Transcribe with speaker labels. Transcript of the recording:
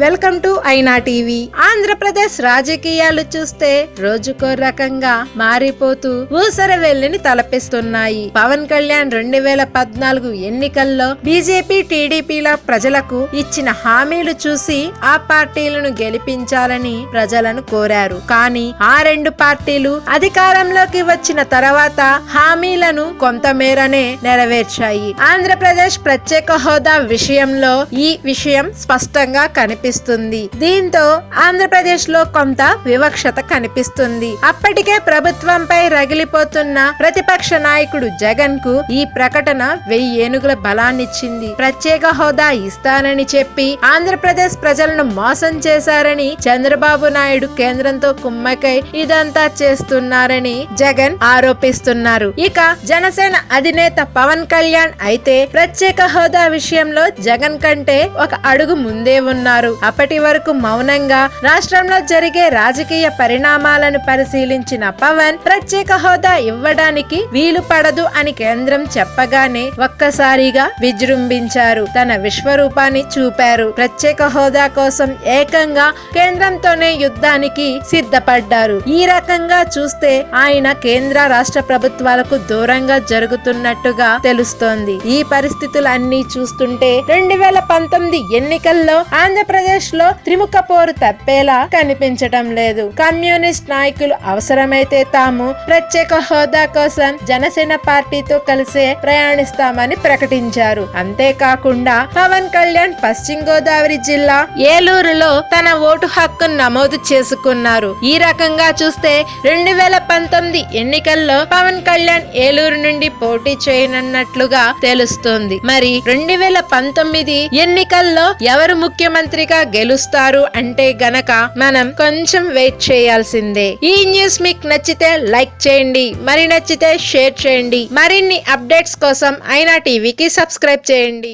Speaker 1: Welcome to Aina TV. Andhra Pradesh రాజకీయాలు చూస్తే రోజుకో రకంగా మారిపోతూ ఊసర వెల్లిని తలపిస్తున్నాయి. పవన్ కళ్యాణ్ రెండు వేల పద్నాలుగు ఎన్నికల్లో బీజేపీ టీడీపీల ప్రజలకు ఇచ్చిన హామీలు చూసి ఆ పార్టీలను గెలిపించాలని ప్రజలను కోరారు. కానీ ఆ రెండు పార్టీలు అధికారంలోకి వచ్చిన తర్వాత హామీలను కొంతమేరనే నెరవేర్చాయి. ఆంధ్రప్రదేశ్ ప్రత్యేక హోదా విషయంలో ఈ విషయం స్పష్టంగా కనిపిస్తుంది. దీంతో ఆంధ్రప్రదేశ్లో కొంత వివక్షత కనిపిస్తుంది. అప్పటికే ప్రభుత్వంపై రగిలిపోతున్న ప్రతిపక్ష నాయకుడు జగన్కు ఈ ప్రకటన వెయ్యి ఏనుగుల బలాన్నిచ్చింది. ప్రత్యేక హోదా ఇస్తానని చెప్పి ఆంధ్రప్రదేశ్ ప్రజలను మోసం చేశారని చంద్రబాబు నాయుడు కేంద్రంతో కుమ్మకై ఇదంతా చేస్తున్నారని జగన్ ఆరోపిస్తున్నారు. ఇక జనసేన అధినేత పవన్ కళ్యాణ్ అయితే ప్రత్యేక హోదా విషయంలో జగన్ కంటే ఒక అడుగు ముందే ఉన్నారు. అప్పటి వరకు మౌనంగా రాష్ట్రంలో జరిగే రాజకీయ పరిణామాలను పరిశీలించిన పవన్ ప్రత్యేక హోదా ఇవ్వడానికి వీలు పడదు అని కేంద్రం చెప్పగానే ఒక్కసారిగా విజృంభించారు. తన విశ్వరూపాన్ని చూపారు. ప్రత్యేక హోదా కోసం ఏకంగా కేంద్రంతోనే యుద్ధానికి సిద్ధపడ్డారు. ఈ రకంగా చూస్తే ఆయన కేంద్ర రాష్ట్ర ప్రభుత్వాలకు దూరంగా జరుగుతున్నట్టుగా తెలుస్తోంది. ఈ పరిస్థితులన్నీ చూస్తుంటే రెండు వేల పంతొమ్మిది ఎన్నికల్లో ఆంధ్రప్రదేశ్ లో త్రిముఖ పోరు తప్పేలా కనిపించడం లేదు. కమ్యూనిస్ట్ నాయకులు అవసరమైతే తాము ప్రత్యేక హోదా కోసం జనసేన పార్టీతో కలిసే ప్రయాణిస్తామని ప్రకటించారు. అంతేకాకుండా పవన్ కళ్యాణ్ పశ్చిమ గోదావరి జిల్లా ఏలూరులో తన ఓటు హక్కును నమోదు చేసుకున్నారు. ఈ రకంగా చూస్తే రెండు వేల పంతొమ్మిది ఎన్నికల్లో పవన్ కళ్యాణ్ ఏలూరు నుండి పోటీ చేయనున్నట్లుగా తెలుస్తోంది. మరి రెండు వేల పంతొమ్మిది ఎన్నికల్లో ఎవరు ముఖ్యమంత్రిగా గెలుస్తారు అంటే గనక మనం కొంచెం వెయిట్ చేయాల్సిందే. ఈ న్యూస్ మీకు నచ్చితే లైక్ చేయండి మరి నచ్చితే షేర్ చేయండి. మరిన్ని అప్డేట్స్ కోసం అయినా టీవీకి సబ్స్క్రైబ్ చేయండి.